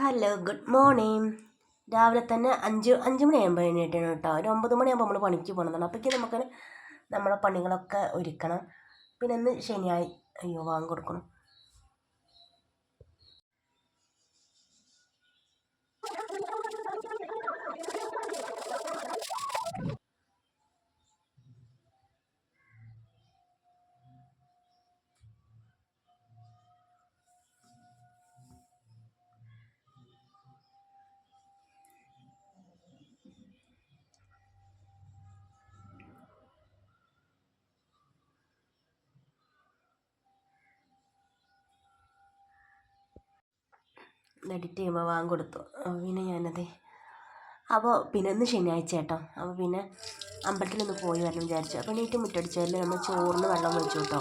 Hello good morning രാവിലെ തന്നെ അഞ്ച് അഞ്ച് മണിയാകുമ്പോൾ എഴുന്നേറ്റാണ് കേട്ടോ. ഒരു ഒമ്പത് മണിയാകുമ്പോൾ നമ്മൾ പണിക്ക് പോകണതാണ് അപ്പോഴേക്കും നമുക്ക് നമ്മളെ പണികളൊക്കെ ഒരുക്കണം. പിന്നെ ഇന്ന് ശനിയായി അയ്യോ വാങ്ങി കൊടുക്കണം. എഡിറ്റ് ചെയ്യുമ്പോൾ വാങ്ങി കൊടുത്തു അപ്പോൾ പിന്നെ ഞാനത് അപ്പോൾ പിന്നെ ഇന്ന് ശനിയാഴ്ച കേട്ടോ. അപ്പോൾ പിന്നെ അമ്പലത്തിലൊന്ന് പോയി വരണം വിചാരിച്ചു. അപ്പോൾ നീറ്റ് മുറ്റടിച്ചാൽ നമ്മൾ ചോറിന് വെള്ളം വെച്ചു കേട്ടോ.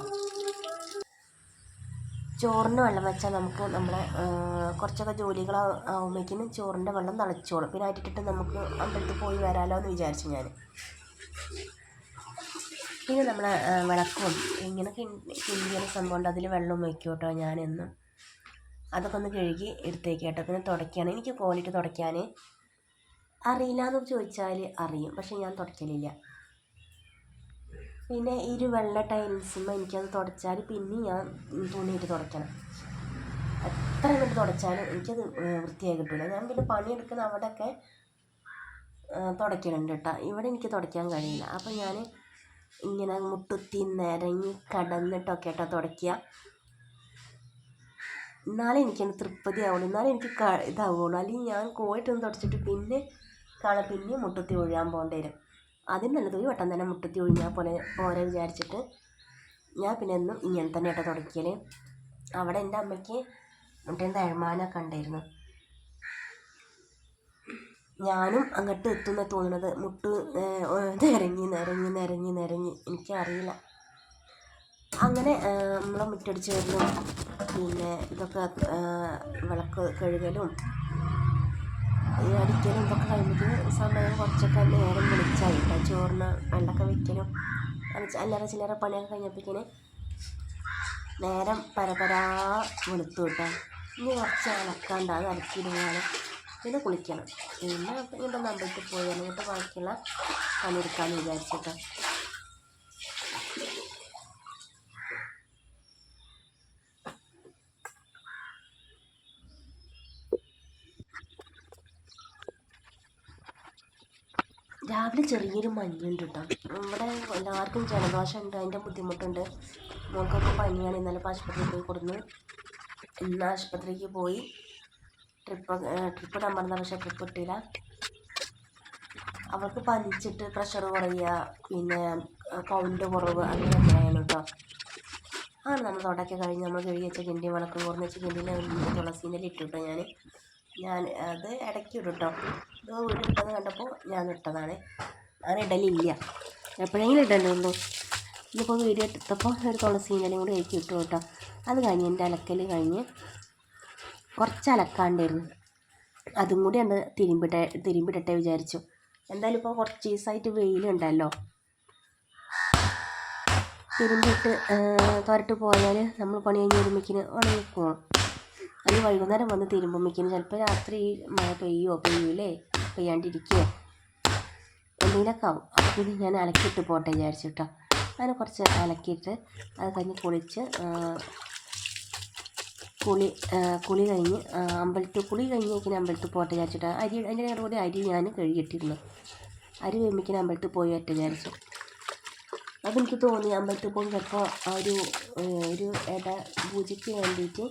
ചോറിന് വെള്ളം വെച്ചാൽ നമുക്ക് നമ്മളെ കുറച്ചൊക്കെ ജോലികൾ ആകുമ്പോഴേക്കും ചോറിന്റെ വെള്ളം തിളച്ചോളും. പിന്നെ അരിട്ടിട്ട് നമുക്ക് അമ്പലത്തിൽ പോയി വരാമല്ലോ എന്ന് വിചാരിച്ചു ഞാൻ പിന്നെ നമ്മളെ വിളക്കും. ഇങ്ങനെ കിണ്ടിയ സംഭവം ഉണ്ട് അതിൽ വെള്ളം വയ്ക്കും കേട്ടോ ഞാനെന്നും. അതൊക്കെ ഒന്ന് കഴുകി എടുത്തേക്ക് കേട്ടോ. പിന്നെ തുടയ്ക്കുകയാണ് എനിക്ക് കോലിട്ട് തുടയ്ക്കാൻ അറിയില്ല എന്ന് ചോദിച്ചാൽ അറിയും. പക്ഷെ ഞാൻ തുടയ്ക്കലില്ല. പിന്നെ ഇരു വെള്ള ടൈൽസുമ്പോൾ എനിക്കത് തുടച്ചാൽ പിന്നെ ഞാൻ തുണിയിട്ട് തുടയ്ക്കണം. എത്ര കണ്ട് തുടച്ചാലും എനിക്കത് വൃത്തിയായി കിട്ടില്ല ഞാൻ പിന്നെ പണിയെടുക്കുന്ന അവിടെയൊക്കെ തുടയ്ക്കലുണ്ട് കേട്ടോ. ഇവിടെ എനിക്ക് തുടയ്ക്കാൻ കഴിയില്ല. അപ്പം ഞാൻ ഇങ്ങനെ മുട്ടുത്തി നിരങ്ങി കടന്നിട്ടൊക്കെ കേട്ടോ തുടയ്ക്കുക. എന്നാലേ എനിക്കൊന്ന് തൃപ്തി ആവുള്ളൂ എന്നാലേ എനിക്ക് ക ഇതാവുള്ളൂ. അല്ലെങ്കിൽ ഞാൻ കോയിട്ടൊന്ന് തുടച്ചിട്ട് പിന്നെ കാണാൻ പിന്നെ മുട്ടത്തി ഒഴിയാൻ പോകേണ്ടി വരും. അതിന് നല്ലത് ഒരു വട്ടം തന്നെ മുട്ടത്തി ഒഴിഞ്ഞാൽ പോലെ പോരെ വിചാരിച്ചിട്ട് ഞാൻ പിന്നെ എന്നും ഇങ്ങനെ തന്നെ കേട്ടോ തുടക്കിയാൽ അവിടെ എന്റെ അമ്മയ്ക്ക് മുട്ടേന്റെ തഴമാനൊക്കെ ഉണ്ടായിരുന്നു. ഞാനും അങ്ങോട്ട് എത്തുന്ന തോന്നുന്നത് മുട്ട് നിരങ്ങി നിരങ്ങി നിരങ്ങി നിരങ്ങി. എനിക്കറിയില്ല. അങ്ങനെ നമ്മളെ മുറ്റടിച്ച് വരലും പിന്നെ ഇതൊക്കെ വിളക്ക് കഴുകലും ഈ അടിക്കലും ഇതൊക്കെ കഴിഞ്ഞിട്ട് സമയം കുറച്ചൊക്കെ നേരം വിളിച്ചായി കേട്ടോ ചോറിന് വെള്ളമൊക്കെ വയ്ക്കലും അല്ലറ ചില്ലറ പണിയൊക്കെ കഴിഞ്ഞപ്പോഴേക്കിന് നേരം പരപരാ വെളുത്തു കേട്ടോ. ഇനി കുറച്ച് അലക്കാണ്ട് അത് അലക്കിയിടുകയാണ് പിന്നെ കുളിക്കണം. പിന്നെ ഇങ്ങോട്ട് അമ്പലത്തിൽ പോയി അല്ലെങ്കിൽ ബാക്കിയുള്ള പണിയെടുക്കാമെന്ന് വിചാരിച്ചിട്ടോ രാവിലെ ചെറിയൊരു മഞ്ഞുണ്ട് കേട്ടോ ഇവിടെ എല്ലാവർക്കും ജലദോഷം ഉണ്ട് അതിന്റെ ബുദ്ധിമുട്ടുണ്ട്. മോൾക്കൊക്കെ പനിയാണ് ഇന്നലെ ആശുപത്രിയിൽ പോയി കൊടുന്ന് ഇന്ന് ആശുപത്രിക്ക് പോയി. ട്രിപ്പ് ട്രിപ്പ് ഇടാൻ പറഞ്ഞ പക്ഷേ ട്രിപ്പ് ഇട്ടില്ല. അവൾക്ക് പനിച്ചിട്ട് പ്രഷർ കുറയുക പിന്നെ കൗണ്ട് കുറവ് അങ്ങനെയൊക്കെ ആയിരുന്നു കേട്ടോ ആ നമ്മൾ തൊടൊക്കെ കഴിഞ്ഞ് നമ്മൾ കഴുകി വെച്ച കിണ്ടി വിളക്ക് കുറഞ്ഞ് വെച്ച കിണ്ടിയിൽ തുളസീന്റെ ഞാൻ ഞാൻ അത് ഇടയ്ക്ക് ഇടും കേട്ടോ ഇത് ഇട്ടത് കണ്ടപ്പോൾ ഞാൻ ഇട്ടതാണ്. അങ്ങനെ ഇടലില്ല. എപ്പോഴെങ്കിലും ഇടലുള്ളൂ ഇന്നിപ്പോൾ വീഡിയോ എടുത്തപ്പോൾ ഒരു തുളസി ഇങ്ങനെയും കൂടി കഴിക്കി ഇട്ടു കേട്ടോ. അത് കഴിഞ്ഞ് എന്റെ അലക്കൽ കഴിഞ്ഞ് കുറച്ച് അലക്കാണ്ടായിരുന്നു. അതും കൂടി ഒന്ന് തിരുമ്പിട്ടെ തിരുമ്പിടട്ടെ വിചാരിച്ചു. എന്തായാലും ഇപ്പോൾ കുറച്ച് ദിവസമായിട്ട് വെയിലുണ്ടല്ലോ. തിരുമ്പിട്ട് തുരട്ട് പോയാൽ നമ്മൾ പണി കഴിഞ്ഞ് ഒരുമിക്കിന് ഉണങ്ങിക്കോളും അത് വൈകുന്നേരം വന്ന് തിരുമ്പുമ്പോഴേക്കിനും ചിലപ്പോൾ രാത്രി മഴ പെയ്യുമോ പെയ്യൂലേ? പെയ്യാണ്ടിരിക്കുമോ എന്തെങ്കിലുമൊക്കെ ആവും അപ്പോൾ ഞാൻ അലക്കിയിട്ട് പോട്ടെ വിചാരിച്ചു കേട്ടോ അങ്ങനെ കുറച്ച് അലക്കിയിട്ട് അത് കഴിഞ്ഞ് കുളിച്ച് കുളി കുളി കഴിഞ്ഞ് അമ്പലത്തിൽ കുളി കഴിഞ്ഞ് ഇങ്ങനെ അമ്പലത്തിൽ പോട്ടെ വിചാരിച്ചിട്ട്. അരി അതിന്റെ കൂടെ അരി ഞാൻ കഴുകിയിട്ടിരുന്നു. അരി വേമിക്കാൻ അമ്പലത്തിൽ പോയി ഒറ്റ വിചാരിച്ചു. അപ്പം എനിക്ക് തോന്നി അമ്പലത്തിൽ പോകുമ്പോൾ ചിലപ്പോൾ ഒരു ഒരു ഇട പൂജയ്ക്ക് വേണ്ടിയിട്ട്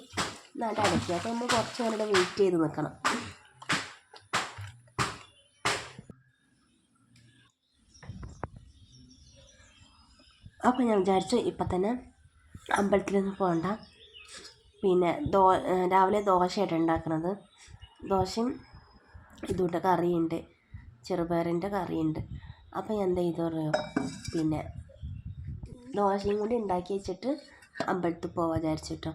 നട അടയ്ക്കുക അപ്പോൾ നമ്മൾ കുറച്ച് നേരം വെയിറ്റ് ചെയ്ത് നിൽക്കണം അപ്പോൾ ഞാൻ വിചാരിച്ചു ഇപ്പം തന്നെ അമ്പലത്തിലൊന്നും പോകണ്ട. പിന്നെ ദോ രാവിലെ ദോശയായിട്ട് ഉണ്ടാക്കുന്നത്. ദോശയും ഇതുകൊണ്ട് കറിയുണ്ട്. ചെറുപയറിന്റെ കറിയുണ്ട്. അപ്പോൾ ഞാൻ എന്താ ചെയ്തു പറയുമോ പിന്നെ ദോശയും കൂടി ഉണ്ടാക്കി വെച്ചിട്ട് അമ്പലത്തിൽ പോവാൻ വിചാരിച്ചിട്ടോ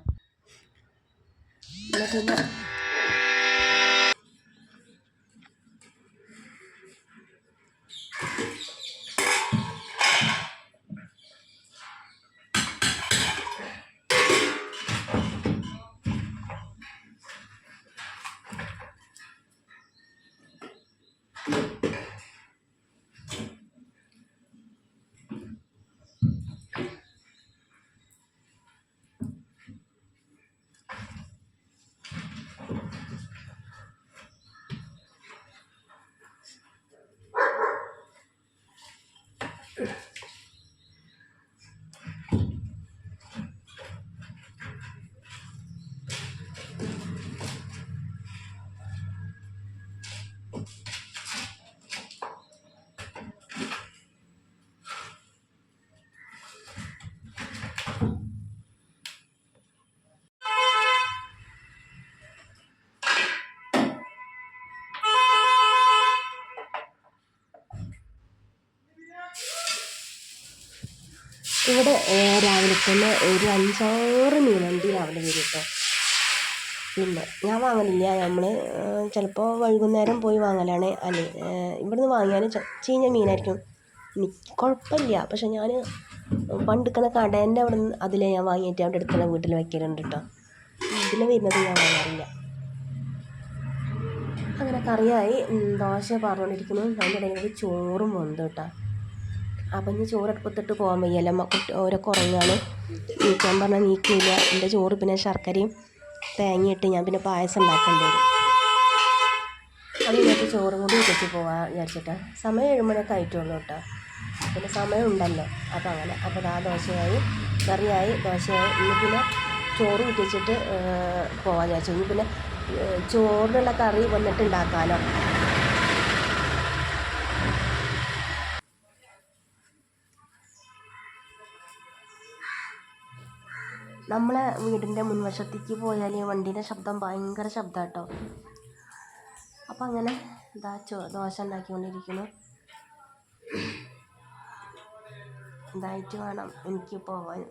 ഇവിടെ രാവിലെ തന്നെ ഒരു അഞ്ചാറ് മീനണ്ടി രാവിലെ വരും കേട്ടോ പിന്നെ ഞാൻ വാങ്ങലില്ല. നമ്മൾ ചിലപ്പോൾ വൈകുന്നേരം പോയി വാങ്ങലാണ്. അല്ലെ ഇവിടുന്ന് വാങ്ങിയാൽ ചീഞ്ഞ മീനായിരിക്കും. എനിക്ക് കുഴപ്പമില്ല പക്ഷെ ഞാൻ പണ്ടിക്കുന്ന കടേന്റെ അവിടെ നിന്ന് അതിലെ ഞാൻ വാങ്ങിയിട്ട് അവിടെ അടുത്തുള്ള വീട്ടിൽ വയ്ക്കലുണ്ട് കേട്ടോ ഇതിൽ വരുന്നത് ഞാൻ വാങ്ങാറില്ല. അങ്ങനെ കറിയായി. ദോശ പറഞ്ഞുകൊണ്ടിരിക്കുന്നു അതിന്റെ ഇടയിൽ ചോറും വന്നു കേട്ടോ അപ്പം ഇനി ചോറ് അടുപ്പത്തിട്ട് പോകാൻ വയ്യല്ല ഓരൊക്കെ ഉറങ്ങാണ് നീക്കാൻ പറഞ്ഞാൽ നീക്കില്ല എന്റെ ചോറ് പിന്നെ ശർക്കരയും തേങ്ങയിട്ട് ഞാൻ പിന്നെ പായസം ഉണ്ടാക്കേണ്ടി വരും. അത് ഇങ്ങനത്തെ ചോറും കൂടി ഉച്ചയ്ക്ക് പോകാൻ വിചാരിച്ചിട്ട്. സമയം ഏഴുമണിയൊക്കെ ആയിട്ടുള്ളൂ കേട്ടോ. പിന്നെ സമയം ഉണ്ടല്ലോ അപ്പം അങ്ങനെ. അപ്പോൾ ആ ദോശയായി കറിയായി ദോശയായി. ഇനി പിന്നെ ചോറ് കുറ്റിച്ചിട്ട് പോകാൻ വിചാരിച്ചു. ഇനി പിന്നെ ചോറിനുള്ള കറി വന്നിട്ട് ഉണ്ടാക്കാമല്ലോ നമ്മളെ വീടിന്റെ മുൻവശത്തേക്ക് പോയാൽ വണ്ടീന്റെ ശബ്ദം ഭയങ്കര ശബ്ദം കേട്ടോ അപ്പം അങ്ങനെ ഇതാ ചോ ദോശ ഉണ്ടാക്കിക്കൊണ്ടിരിക്കുന്നു. ഇതായിട്ട് വേണം എനിക്ക് പോവാൻ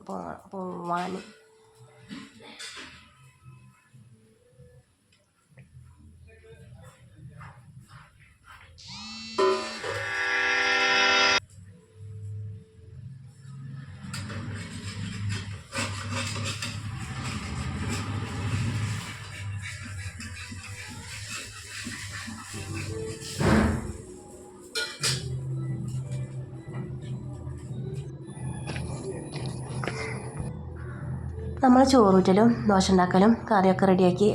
പോവാൻ നമ്മൾ ചോറൂറ്റലും ദോശ ഉണ്ടാക്കലും കറിയൊക്കെ റെഡിയാക്കി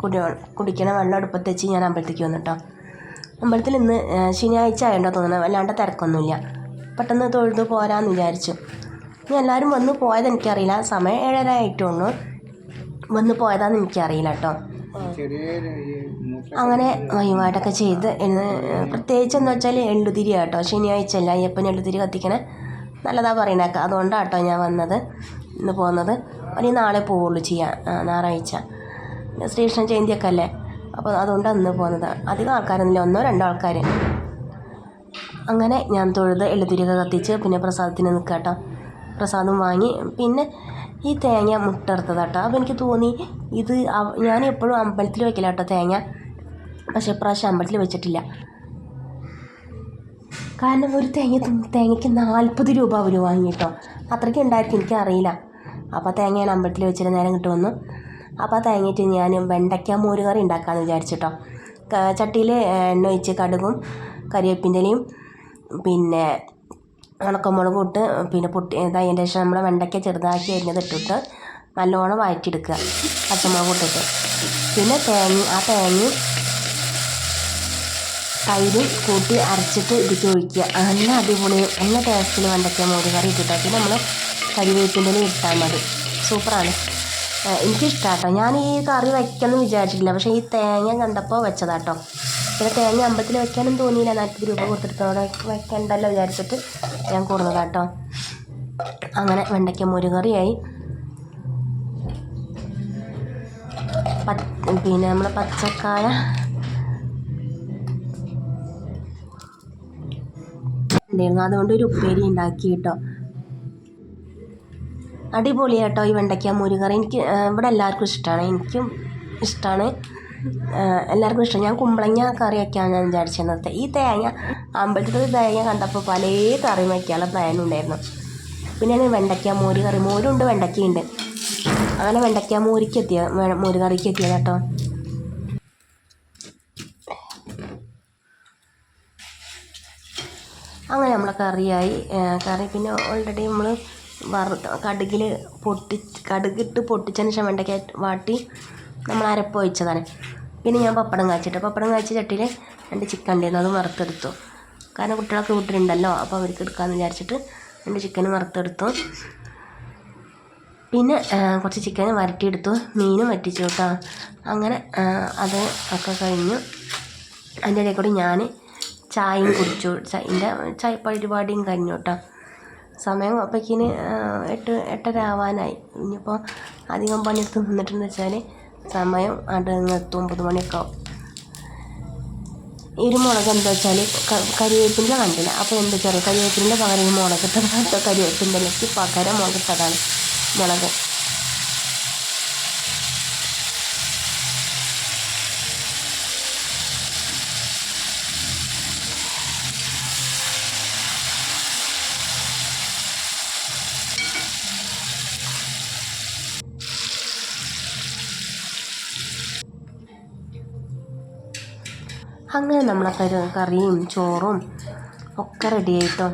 കുടി കുടിക്കണ വെള്ളം അടുപ്പത്ത് വെച്ച് ഞാൻ അമ്പലത്തേക്ക് വന്നു കേട്ടോ അമ്പലത്തിൽ ഇന്ന് ശനിയാഴ്ച ആയതുകൊണ്ടോ തോന്നുന്നത് വല്ലാണ്ട് തിരക്കൊന്നുമില്ല. പെട്ടെന്ന് തൊഴുത് പോരാന്ന് വിചാരിച്ചു. ഇനി എല്ലാവരും വന്ന് പോയത് എനിക്കറിയില്ല. സമയം ഏഴര ആയിട്ടുള്ളൂ വന്ന് പോയതാന്ന് എനിക്കറിയില്ല കേട്ടോ അങ്ങനെ വഴിപാടൊക്കെ ചെയ്ത് എന്ന് പ്രത്യേകിച്ച് എന്ന് വെച്ചാൽ എള്ളുതിരി കേട്ടോ ശനിയാഴ്ച അല്ല അയ്യപ്പൻ എള്ളുതിരി കത്തിക്കണേ. നല്ലതാണ് പറയണേക്കാം അതുകൊണ്ടാണ് കേട്ടോ ഞാൻ വന്നത് ഇന്ന് പോകുന്നത്. ഇനി നാളെ പോവുള്ളൂ ചെയ്യാൻ ഞായറാഴ്ച. ശ്രീകൃഷ്ണ ജയന്തിയൊക്കെ അല്ലേ അപ്പോൾ അതുകൊണ്ട് അന്ന് പോകുന്നത്. അധികം ആൾക്കാരൊന്നുമില്ല. ഒന്നോ രണ്ടോ ആൾക്കാർ അങ്ങനെ ഞാൻ തൊഴുത് എള്ളുതിരിയൊക്കെ കത്തിച്ച് പിന്നെ പ്രസാദത്തിന് നിൽക്കുക കേട്ടോ പ്രസാദം വാങ്ങി. പിന്നെ ഈ തേങ്ങ മുട്ടെടുത്തത് കേട്ടോ അപ്പോൾ എനിക്ക് തോന്നി ഇത് ഞാൻ എപ്പോഴും അമ്പലത്തിൽ വയ്ക്കില്ല കേട്ടോ തേങ്ങ. പക്ഷേ ഇപ്രാവശ്യം അമ്പലത്തിൽ വെച്ചിട്ടില്ല. കാരണം ഒരു തേങ്ങ തേങ്ങയ്ക്ക് നാൽപ്പത് രൂപ അവർ വാങ്ങിട്ടോ അത്രയ്ക്ക് ഉണ്ടായിരിക്കും എനിക്കറിയില്ല. അപ്പോൾ തേങ്ങ ഞാൻ അമ്പലത്തിൽ വെച്ചിട്ട് നേരം കിട്ടു വന്നു അപ്പോൾ തേങ്ങയിട്ട് ഞാൻ വെണ്ടയ്ക്ക മോര് കറി ഉണ്ടാക്കാമെന്ന് വിചാരിച്ചിട്ടോ. ചട്ടിയിൽ എണ്ണ ഒഴിച്ച് കടുകും കരിവേപ്പിന്റെലയും പിന്നെ ഉണക്കമുളകും ഇട്ട് പിന്നെ പൊട്ടി അതിന്റെ ശേഷം നമ്മൾ വെണ്ടയ്ക്ക ചെറുതാക്കി അരിഞ്ഞത് ഇട്ടിട്ട് നല്ലോണം വഴറ്റിയെടുക്കുക. പച്ചമുളക് ഇട്ടിട്ട്. പിന്നെ തേങ്ങ ആ തേങ്ങയും തൈരും കൂട്ടി അരച്ചിട്ട് ഇതിലേക്ക് ഒഴിക്കുക. നല്ല അടിപൊളി നല്ല ടേസ്റ്റിൽ വെണ്ടയ്ക്ക മോര് കറി പിന്നെ നമ്മൾ കരിവേപ്പിന്റെ ഇട്ടാൽ മതി. സൂപ്പറാണ്. എനിക്കിഷ്ടമാണ് കേട്ടോ ഞാൻ ഈ കറി വയ്ക്കാമെന്ന് വിചാരിച്ചിട്ടില്ല. പക്ഷേ ഈ തേങ്ങ കണ്ടപ്പോൾ വെച്ചതാട്ടോ. പിന്നെ തേങ്ങ അമ്പലത്തിൽ വെക്കാനും തോന്നിയില്ല. നാൽപ്പത് രൂപ കൊടുത്തിട്ടോടെ വെക്കണ്ടല്ലോ വിചാരിച്ചിട്ട് ഞാൻ കൂടുന്നതാട്ടോ. അങ്ങനെ വെണ്ടയ്ക്ക മുരുകറിയായി. പിന്നെ നമ്മളെ പച്ചക്കായ. ഉണ്ടായിരുന്നു അതുകൊണ്ട് ഒരു ഉപ്പേരി ഉണ്ടാക്കി കേട്ടോ അടിപൊളി കേട്ടോ ഈ വെണ്ടയ്ക്ക മോരുകറി എനിക്ക് ഇവിടെ എല്ലാവർക്കും ഇഷ്ടമാണ് എനിക്കും ഇഷ്ടമാണ് എല്ലാവർക്കും ഇഷ്ടം ഞാൻ കുമ്പളങ്ങ കറി വയ്ക്കാമെന്ന് ഞാൻ വിചാരിച്ചിരുന്നത് ഈ തേങ്ങ അമ്പലത്തിൽ തേങ്ങ കണ്ടപ്പോൾ പല കറി വയ്ക്കാനുള്ള പ്ലാൻ ഉണ്ടായിരുന്നു പിന്നെ വെണ്ടയ്ക്ക മോര് കറി. മോരുണ്ട് വെണ്ടയ്ക്കയുണ്ട്. അങ്ങനെ വെണ്ടയ്ക്ക മോരിക്ക് എത്തിയ? മോര് എത്തിയത് കേട്ടോ? അങ്ങനെ നമ്മളെ കറിയായി. കറി പിന്നെ ഓൾറെഡി നമ്മൾ വറു കടുകിൽ പൊട്ടി കടുകിട്ട് പൊട്ടിച്ചതിന് ശേഷം വെണ്ടയ്ക്ക വാട്ടി നമ്മൾ അരപ്പ് ഒഴിച്ചതാണ്. പിന്നെ ഞാൻ പപ്പടം കാച്ചിട്ട്. പപ്പടം കാച്ച ചട്ടിയിൽ രണ്ട് ചിക്കൻ ഉണ്ടായിരുന്നു. അത് വറുത്തെടുത്തു. കാരണം കുട്ടികളൊക്കെ വീട്ടിലുണ്ടല്ലോ അപ്പോൾ അവർക്ക് എടുക്കാമെന്ന് വിചാരിച്ചിട്ട് രണ്ട് ചിക്കൻ വറുത്തെടുത്തു. പിന്നെ കുറച്ച് ചിക്കൻ വരട്ടിയെടുത്തു. മീനും വറ്റിച്ചു കേട്ടോ. അങ്ങനെ അത് ഒക്കെ കഴിഞ്ഞു. അതിന്റെ ഇടയിൽ കൂടി ഞാൻ ചായയും കുടിച്ചു. എന്റെ ചായ പരിപാടിയും കഴിഞ്ഞു കേട്ടോ. സമയം അപ്പോഴേക്കിന് എട്ട് എട്ടര ആവാനായി ഇനിയിപ്പോൾ അധികം പണിയെടുത്ത് നിന്നിട്ടെന്ന് വെച്ചാൽ സമയം അവിടെ നിന്ന് എത്തും ഒമ്പത് മണിയൊക്കെ ആവും ഈ ഒരു മുളക് എന്താ വെച്ചാൽ കരിവേപ്പിന്റെ കണ്ടില്ല? അപ്പോൾ എന്താ വെച്ചാൽ കരിവേപ്പിന്റെ പകരം ഈ മുളക് ഇട്ടതാണ് കരിവേപ്പിന്റെ പകരം മുളക് ഇട്ടതാണ് മുളക്. അങ്ങനെ നമ്മളെ കരു കറിയും ചോറും ഒക്കെ റെഡി ആയിട്ടോ.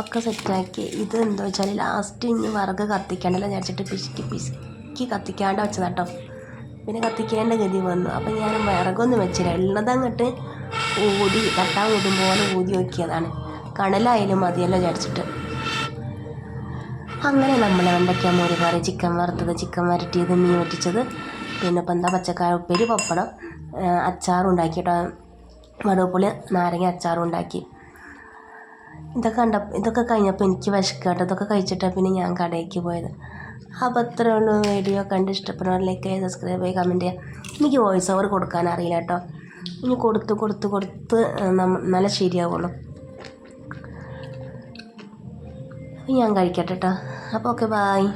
ഒക്കെ സെറ്റാക്കി ഇത് എന്താ വെച്ചാൽ ലാസ്റ്റ് ഇനി വിറക് കത്തിക്കേണ്ടല്ലോ വിചാരിച്ചിട്ട് പിശുക്കി പിശുക്കി കത്തിക്കാണ്ട് വെച്ചതാട്ടോ പിന്നെ കത്തിക്കേണ്ട ഗതി വന്നു. അപ്പം ഞാൻ വിറകൊന്നും വെച്ചില്ല. ഉള്ളത് അങ്ങോട്ട് ഊതി തട്ടാൻ ഊതും പോലെ ഊതി നോക്കിയതാണ്. കണലായാലും മതിയല്ലോ വിചാരിച്ചിട്ട്. അങ്ങനെ നമ്മൾ വെണ്ടയ്ക്ക മോര് കറി? ചിക്കൻ വറുത്തത് ചിക്കൻ വരട്ടിയത് മീൻ വറ്റിച്ചത്. പിന്നെ ഇപ്പം എന്താ പച്ചക്കായ ഉപ്പേരി പപ്പടം. അച്ചാറും ഉണ്ടാക്കി കേട്ടോ. വടുപ്പുളി നാരങ്ങ അച്ചാറും ഉണ്ടാക്കി ഇതൊക്കെ കണ്ട ഇതൊക്കെ കഴിഞ്ഞപ്പോൾ എനിക്ക് വിശക്കാട്ടോ ഇതൊക്കെ കഴിച്ചിട്ടാണ് പിന്നെ ഞാൻ കടയിലേക്ക് പോയത്. അപ്പോൾ അത്രേ ഉള്ളൂ വീഡിയോ. കണ്ട് ഇഷ്ടപ്പെടുന്ന ലൈക്ക് ചെയ്യുക സബ്സ്ക്രൈബ് ചെയ്യുക കമന്റ് ചെയ്യുക. എനിക്ക് വോയിസ് ഓവർ കൊടുക്കാൻ അറിയില്ല കേട്ടോ. ഇനി കൊടുത്ത് കൊടുത്ത് കൊടുത്ത് നല്ല ശരിയാവുള്ളൂ. ഞാൻ കഴിക്കട്ടെ കേട്ടോ. അപ്പോൾ ഓക്കെ ബായ്